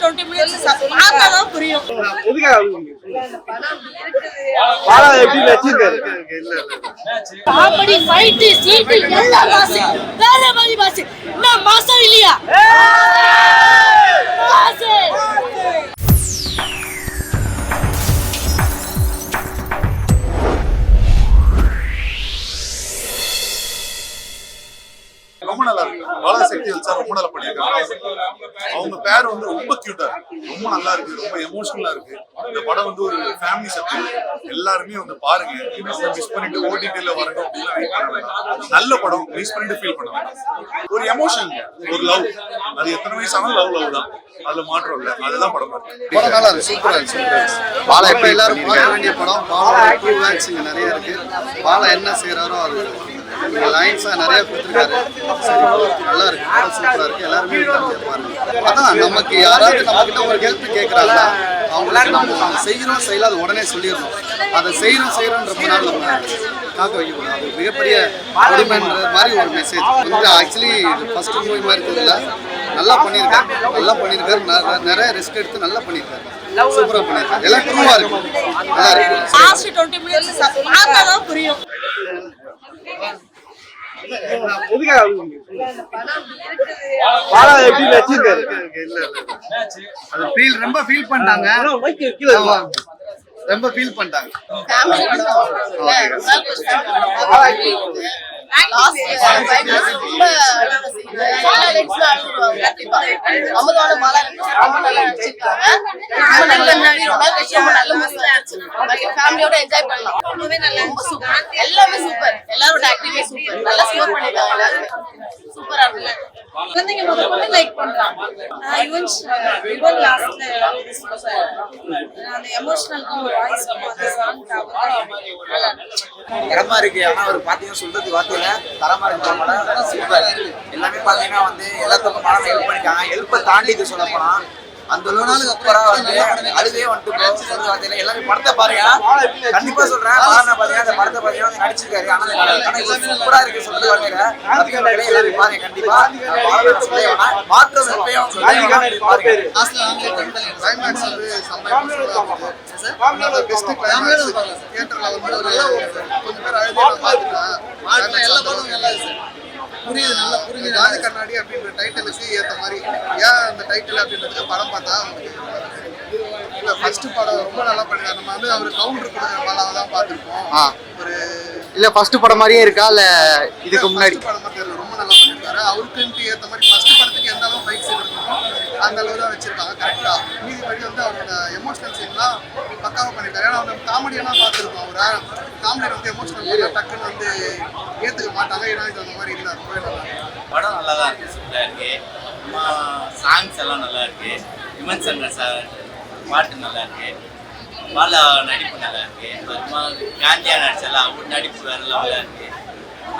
Twenty minutes பார்த்தா தான் புரியும். காமெடி ஃபைட் சீட் எல்லாம் மாசு வேற மாதிரி மாசு என்ன மாசம் இல்லையா? மாசு பாலா சார் ரொம்ப நல்லா பண்ணியிருக்காங்க. அவங்க பேர் வந்து ரொம்ப கியூட்டா இருக்கு. ரொம்ப நல்லா இருக்கு. ரொம்ப எமோஷனலா இருக்கு. இந்த படம் வந்து ஒரு ஃபேமிலி சப்ஜெக்ட் எல்லாருமே வந்து பாருங்க. மிஸ் பண்ணிட்டு ஓடிடில வரணும் அப்படின்னு நல்ல படம். மிஸ் பண்ணிட்டு ஃபீல் பண்ணுவாங்க ஒரு எமோஷன் ஒரு லவ் அது எத்தனை வயசான லவ் லவ் தான். அதுல மாற்றம் இல்லை. அதுதான் படம் படம் நல்லா இருக்கு. சூப்பரா இருக்கு பாலா எப்படி எல்லாரும் பார்க்க வேண்டிய படம் பாலா நிறைய இருக்கு. பாலா என்ன செய்யறாரோ அது. லைன்ஸா நிறைய கொடுத்துருக்காரு. நல்லா இருக்கு ரொம்ப சூப்பராக இருக்கு. எல்லாருமே பாருங்க. அதான் நமக்கு யாராவது நம்ம கிட்ட ஒரு ஹெல்ப் கேட்குறாங்க அவங்களுக்கு நம்ம செய்கிறோம் செய்யல அது உடனே சொல்லிடணும். அதை செய்யணும் செய்யறோம் நாள் நம்ம காக்க வைக்கக்கூடாது. அது மிகப்பெரிய கொடுமைன்ற மாதிரி ஒரு மெசேஜ் வந்து ஆக்சுவலி ஃபர்ஸ்ட் மூவி மாதிரி தெரியல. நல்லா பண்ணியிருக்காரு. நல்லா பண்ணியிருக்காரு. நிறைய ரிஸ்க் எடுத்து நல்லா பண்ணியிருக்காரு. சூப்பராக பண்ணியிருக்காரு. எல்லாம் ட்ரூவா இருக்கும் நல்லா இருக்கு. புரியும். எதுக்காக பாலா எப்படி வச்சிருக்காரு அது ஃபீல் ரொம்ப ஃபீல் பண்ணிட்டாங்க மைக் கீழே ஆமா. ரொம்ப ஃபீல் பண்ணிட்டாங்க ஃபேமிலியோட என்ஜாய் பண்ணலாம் ரொம்பவே நல்லா ரொம்ப சூப்பர் எல்லாமே சூப்பர் எல்லாரோட ஆக்டிவே சூப்பர் நல்லா ஸ்கோர் பண்ணிருக்காங்க சூப்பரா இருக்கு குழந்தைங்க முதல் கொண்டு லைக் பண்றாங்க. யுவன் யுவன் லாஸ்ட்ல அந்த எமோஷனலுக்கும் வாய்ஸ் அந்த சாங் தரமா இருக்கு. ஆனா அவர் பாத்தீங்கன்னா சொல்றது வார்த்தையில தரமா இருக்கு. படம் சூப்பர் எல்லாமே பாத்தீங்கன்னா வந்து எல்லாத்துக்கும் படம் ஹெல்ப் பண்ணிக்காங்க. ஹெல்ப்பை தாண்டி இது சொல்ல போனா அந்த அளவு சூப்பரா வந்து அழுதே வந்துட்டு வார்த்தையில எல்லாமே படத்தை பாருங்க. கண்டிப்பா சொல்றேன். பாருங்க அந்த படத்தை பாத்தீங்கன்னா நடிச்சிருக்காரு. ஆனா படம் சூப்பரா இருக்கு சொல்றது வார்த்தையில எல்லாமே பாருங்க. கண்டிப்பா. மாற்றம் தியேட்டர்ல வந்து ஒரு கொஞ்சம் பேர் அழுது நான் பார்த்துட்டேன் எல்லா படமும் நல்லா இருக்கு புரியுது நல்லா புரியுது ராஜ கண்ணாடி அப்படின்ற டைட்டிலுக்கு ஏத்த மாதிரி ஏன் அந்த டைட்டில் அப்படின்றதுக்கு படம் பார்த்தா இல்லை ஃபர்ஸ்ட் படம் ரொம்ப நல்லா பண்ணிருக்காரு. நம்ம வந்து அவர் கவுண்டர் கொடுக்குற பாலாவை தான் பார்த்துருப்போம். ஒரு இல்ல ஃபர்ஸ்ட் படம் மாதிரியே இருக்கா? இல்ல இதுக்கு முன்னாடி? படம் மாதிரி தெரியல. ரொம்ப நல்லா பண்ணிருக்காரு. அவருக்குன்ட்டு ஏத்த மாதிரி ஃபர்ஸ்ட் படத்துக்கு எந்த அளவு ஃபைட்ஸ் இருக்கணும் அந்த அளவு தான் வச்சிருக்காங்க. கரெக்டா மீதி படி வந்து அவரோட எமோஷனல் சீன்லாம் பக்காவா பண்ணிருக்காரு. ஏன்னா அவர் காமெடியெல்லாம் பார்த்துருக்கோம் அவர். காமெடியில் வந்து எமோஷனல் பண்ணா டக்குன்னு வந்து ஏத்துக்க மாட்டாங்க. ஏன்னா இது அந்த மாதிரி இல்லை. நல்லா. படம் நல்லா தான் இருக்கு சூப்பராக இருக்கு. அம்மா சாங்ஸ் எல்லாம் நல்லா இருக்கு. விமன் சங்கர் சார் பாட்டு நல்லா இருக்கு. பாலா நடிப்பு நல்லா இருக்கு. அப்புறமா காந்தியா நடிச்சல அவர் நடிப்பு வேற லெவலாக இருக்கு.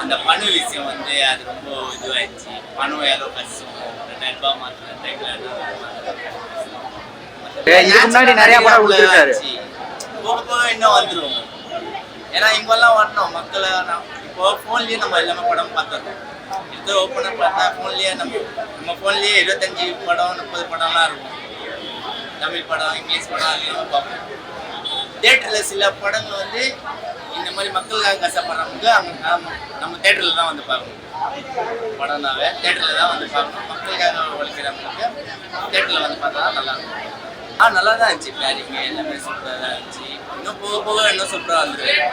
அந்த பணு விஷயம் வந்து அது ரொம்ப இதுவாயிடுச்சு. பணம் எவ்வளோ கஷ்டம் ரெண்டாயிரம் ரூபாய் மாத்திர ஏய், இதுக்கு முன்னாடி நிறைய படம் கொடுத்திருக்காரு. போக போக இன்னும் வந்துடும் ஏன்னா இங்கெல்லாம் வரணும். மக்களை இப்போ ஃபோன்லேயே நம்ம எல்லாமே படம் பார்த்துருக்கோம். எடுத்து ஓப்பனர் பார்த்தா ஃபோன்லேயே நம்ம நம்ம ஃபோன்லேயே இருபத்தஞ்சி படம் முப்பது படம்லாம் இருக்கும். தமிழ் படம் இங்கிலீஷ் படம் எல்லாமே பார்ப்போம். தேட்டரில் சில படங்கள் வந்து இந்த மாதிரி மக்களுக்காக கஷ்டப்படுறவங்க அவங்க நம்ம தேட்டரில் தான் வந்து பார்க்கணும். படம்னாவே தேட்டரில் தான் வந்து பார்க்கணும். மக்களுக்காக உழைக்கிறவங்களுக்கு தேட்டரில் வந்து பார்த்தா தான் நல்லா இருக்கும். ஆ நல்லா தான் இருந்துச்சு பிளானிங் எல்லாமே சூப்பராக தான் இருந்துச்சு. இன்னும் போக போக இன்னும் சூப்பராக வந்துருவேன்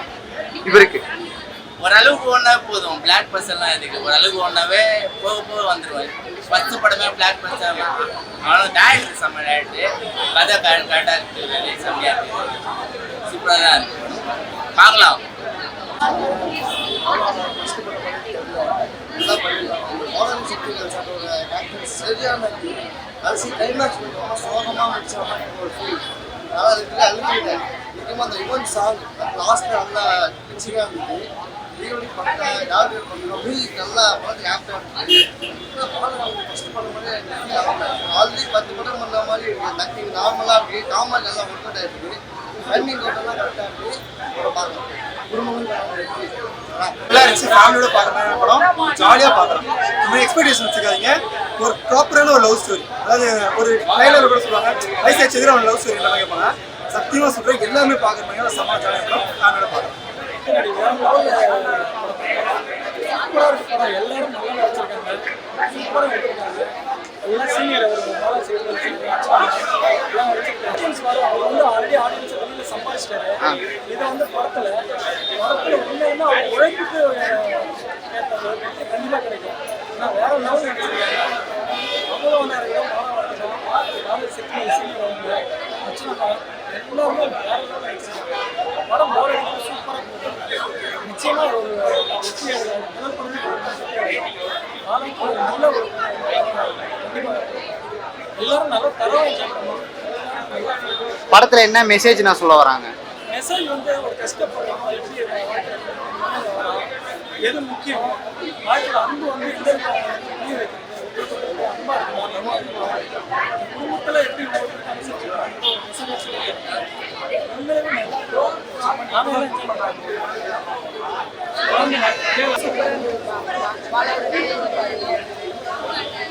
இவருக்கு? ஓரளவுக்கு ஒன்றா போதும். பிளாக் பர்சன்லாம் எதுக்கு? ஓரளவுக்கு ஒன்றாவே போக போக வந்துடுவேன் ஃபஸ்ட்டு படமே பிளாக் பர்சன்லாம் ஆனால் டேரக்டர் செம்ம டேரக்டர் கதை கரெக்டாக இருக்குது. வேலை செம்மையாக இருக்குது. சூப்பராக தான் இருக்குது. பார்க்கலாம். சரியான கடைசி கிளைமேக்ஸ் ரொம்ப சோகமாக முடிச்ச மாதிரி ஒரு ஃபீல் நல்லா அதுக்கு அழுத்திட்டேன் முக்கியமாக அந்த யுவன் சாங் லாஸ்ட்டில் நல்லா கிச்சிக்காக இருந்தது. ஹீரோடி பண்ணேன் யாரு பண்ணுறோம் மியூசிக் நல்லா படத்துக்கு ஆப்டாக இருந்தது. படம் ஃபஸ்ட் படம் மாதிரி ஆல்ரெடி பத்து படம் பண்ண மாதிரி இருக்கு. நத்திங் நார்மலாக இருக்கு. காமெடி நல்லா ஒர்க் அவுட் ஆயிருக்கு. டைமிங் ஓட்டெல்லாம் கரெக்டாக இருக்கு. படம் பார்க்கலாம் குடும்பமும் நல்லா இருந்துச்சு. ஃபேமிலியோட பார்க்குற படம். ஜாலியாக பார்க்கலாம் எக்ஸ்பெக்டேஷன் வச்சுக்காதீங்க. ஒரு ப்ராப்பரான ஒரு லவ் ஸ்டோரி அதாவது ஒரு ட்ரைலர் கூட சொல்லுவாங்க. வயசு செதுற ஒரு லவ் ஸ்டோரி மாதிரி கேட்பாங்க. சத்தியமாக சொல்கிறேன் எல்லாமே பார்க்குற மாதிரி சமாச்சாரம் படம் நான் பார்க்குறேன். எல்லாம் சீனியர் அவர் எல்லாம் வரும் அவர் வந்து ஆல்ரெடி ஆடியன்ஸ் வெளியில சம்பாதிச்சிட்டாரு. இதை வந்து படத்துல உண்மையுமே அவர் உழைப்புக்கு ஏற்ற ஒரு வெற்றி கண்டிப்பா கிடைக்கும் ஆனா வேற லெவல் நடிச்சிருக்காங்க அவ்வளோ ஒன்றா இருக்கிறோம் பாலா இருக்கட்டும் பாலா சிக்கி சீனியர் அவங்க அர்ச்சனா எல்லாருமே வேற லெவல் நடிச்சிருக்காங்க படம் போற சூப்பராக நிச்சயமா ஒரு வெற்றி அடையும் முதல் படமே ஒரு வெற்றி அடையும் பாலம் ஒரு நல்ல ஒரு கண்டிப்பா எல்லாரும் நல்ல தரவா என்ஜாய் பண்ணுவோம் படத்துல என்ன மெசேஜ் நான் சொல்ல வராங்க? மெசேஜ் வந்து ஒரு கஷ்டப்படுறோம் எப்படி எது முக்கியம்? வாழ்க்கையில் அன்பு வந்து எந்த குடும்பத்தில் எப்படி நல்லா நானும் என்ஜாய்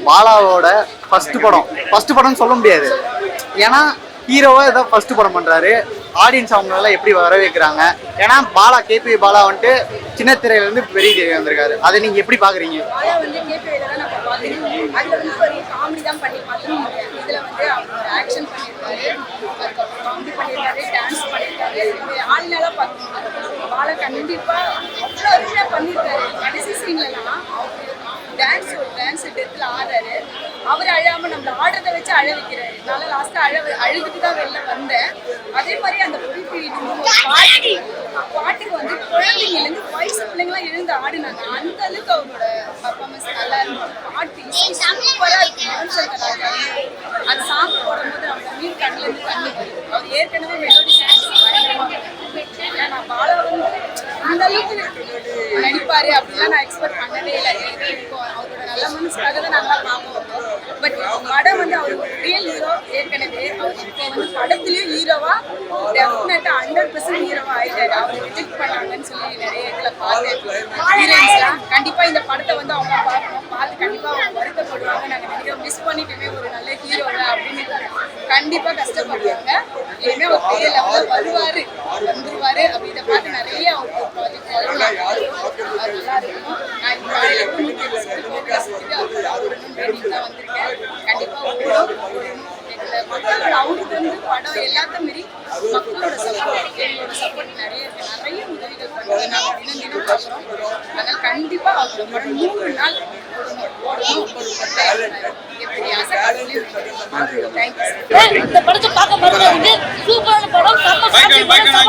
பாலாவோட ஃபர்ஸ்ட் படம். ஃபர்ஸ்ட் படம்னு சொல்ல முடியாது. ஏன்னா ஹீரோவாக ஏதோ ஃபர்ஸ்ட் படம் பண்ணுறாரு ஆடியன்ஸ் அவங்களெல்லாம் எப்படி வரவேற்கிறாங்க? ஏன்னா பாலா கேபி பாலா வந்துட்டு சின்ன திரையிலேருந்து பெரிய திரை வந்திருக்காரு. அதை நீங்கள் எப்படி பார்க்குறீங்க தான் காமெடி தான் பண்ணி பார்த்தோம் இதில் வந்து அவர் ஆக்ஷன் பண்ணியிருக்காரு. அதுக்கப்புறம் காமெடி பண்ணியிருக்காரு. டான்ஸ் பண்ணியிருக்காரு பார்த்தோம் கண்டிப்பா. அவ்வளோ அருமையாக பண்ணியிருக்காரு கடைசி சீன்லலாம் டான்ஸ் டான்ஸ் டெத்தில் ஆடுறாரு அவர் அழாம நம்ம ஆடுறத வச்சு அழ வைக்கிறாரு என்னால லாஸ்டா அழ அழுதுட்டு தான் வெளில வந்தேன் அதே மாதிரி அந்த குறிப்பி பாட்டு பாட்டுக்கு வந்து குழந்தைங்கல இருந்து வயசு பிள்ளைங்களாம் எழுந்து ஆடினாங்க அந்த அளவுக்கு அவரோட பர்ஃபார்மன்ஸ் நல்லா இருந்துச்சு பாட்டு சூப்பரா இருக்கு யுவன் சங்கர் ராஜா அந்த சாங் போடும்போது நம்ம மீன் கண்ணுல இருந்து தண்ணி வருது. அவர் ஏற்கனவே மெலோடி டான்ஸ் பயங்கரமா ஏன்னா நான் பாலா வந்து அந்த அளவுக்கு நடிப்பாரு அப்படிலாம் நான் எக்ஸ்பெக்ட் பண்ணவே அவரோட நல்ல மனசுக்காக தான் நல்லா பார்ப்போம் பட் படம் வந்து அவர் ரியல் ஹீரோ ஏற்கனவே அவர் இப்போ வந்து படத்துலயும் ஹீரோவா டெஃபினட்டா ஹண்ட்ரட் பர்சன்ட் ஹீரோவா ஆயிட்டாரு. அவர் ரிஜெக்ட் பண்ணாங்கன்னு சொல்லி நிறைய இதில் பார்த்தேன். கண்டிப்பாக இந்த படத்தை வந்து அவங்க பார்க்கணும். பார்த்து கண்டிப்பாக அவங்க வருத்தப்படுவாங்க. நாங்க நினைக்கிறோம் மிஸ் பண்ணிட்டுமே ஒரு நல்ல ஹீரோவை அப்படின்னு கண்டிப்பாக கஷ்டப்படுவாங்க. இனிமே அவர் பெரிய லெவலில் வருவாரு வந்துருவாரு அப்படி இதை பார்த்து நிறைய அவருக்கு ப்ராஜெக்ட் நல்லா இருக்கும் மக்களோட வந்து படம் எல்லாத்தையும் மீறி மக்களோட சப்போர்ட் எங்களோட சப்போர்ட் நிறைய இருக்கு நிறைய உதவிகள் பண்ணி நாங்கள் தினம் தினம் பார்க்குறோம் அதனால் கண்டிப்பா அவரோட படம் மூணு நாள் இந்த படத்தை பார்க்க சூப்பரான படம் செம்ம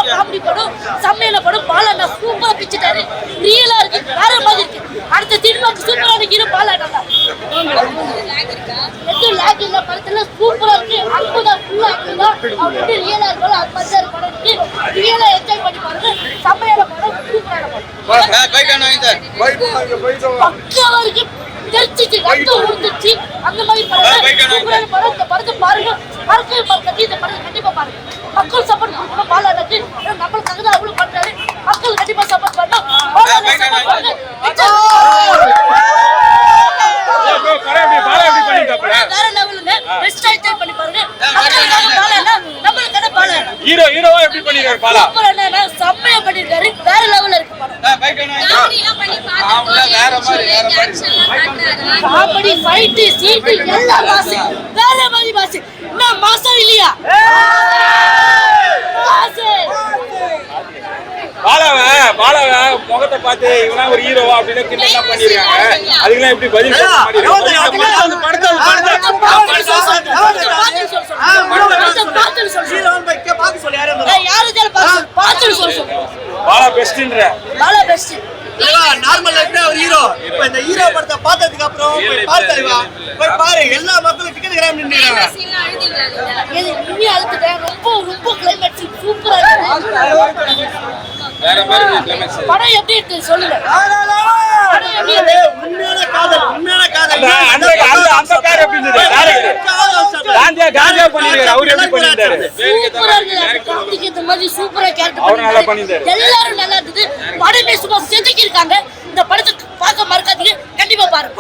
காமெடி படம் செம்மையில படம் பாலாண்ணா சூப்பரா பிச்சுட்டாரு ரியலா இருக்கு வேற மாதிரி இருக்கு சூப்பரான ஹீரோ பாலாண்ணா எதுவும் லேக் இல்ல படத்துல சூப்பரா இருக்கு. அன்பு தான் ஃபுல்லா அன்பு தான் அவர் எப்படி ரியலா இருக்காரோ அது மாதிரி தான் படம் இருக்கு. ரியலா என்ஜாய் பண்ணி பாருங்க. செம்மையான படம் சூப்பரான படம். பக்காவா இருக்கு. தெரிச்சிச்சு ரத்தம் உழுந்துச்சு அந்த மாதிரி படம். சூப்பரான படம். இந்த படத்தை பாருங்க. மறக்கவே மறக்காது இந்த படத்தை கண்டிப்பா பாருங்க. மக்கள் சப்போர்ட் பண்ணணும். பாலாக்கு நம்மளுக்காக தான் அவ்வளவு பண்றாரு. மக்கள் கண்டிப்பா சப்போர்ட் பண்ணணும். வேற பண்ணி பாருங்க ஹீரோ ஹீரோவா எப்படி பண்ணிருக்காரு? பாலா. செம்மையா பண்ணிருக்காரு வேற லெவல்ல இருக்கு காமெடி எல்லாம் மாசு வேற மாதிரி மாசு. என்ன மாசம் இல்லையா? முகத்தை பார்த்து இவனா ஒரு ஹீரோவா அப்படின்னு பண்ணிருக்காங்க அதுக்கெல்லாம் எப்படி பதில். பாலா பெஸ்ட்ன்ற பாலா பெஸ்ட் நார்மல் லைஃப்ல ஒரு ஹீரோ இப்ப இந்த ஹீரோ படத்தை பார்த்ததுக்கு அப்புறம் போய் பாரு தலைவா போய் பாரு எல்லா மக்களும் டிக்கெட் கிராம் நின்றுறாங்க ரொம்ப ரொம்ப கிளைமேக்ஸ் சூப்பரா இருக்கு படம் எப்படி இருக்கு சொல்லுங்க உண்மையான காதல் உண்மையான காதல் அந்த அந்த அந்த பேர் எப்படி இருந்தது டேரக்டர் காந்தியா காந்தியா பண்ணிருக்காரு அவர் எப்படி பண்ணிருந்தாரு சூப்பரா இருக்கு? படத்துக்கு இந்த மாதிரி சூப்பரா கேரக்டர் நல்லா பண்ணியிருந்தாரு. எல்லாரும் நல்லா இருந்தது. படமே சும்மா செதுக்கி இருக்காங்க இந்த படத்தை பார்க்க மறக்காதீங்க. கண்டிப்பா பாருங்க.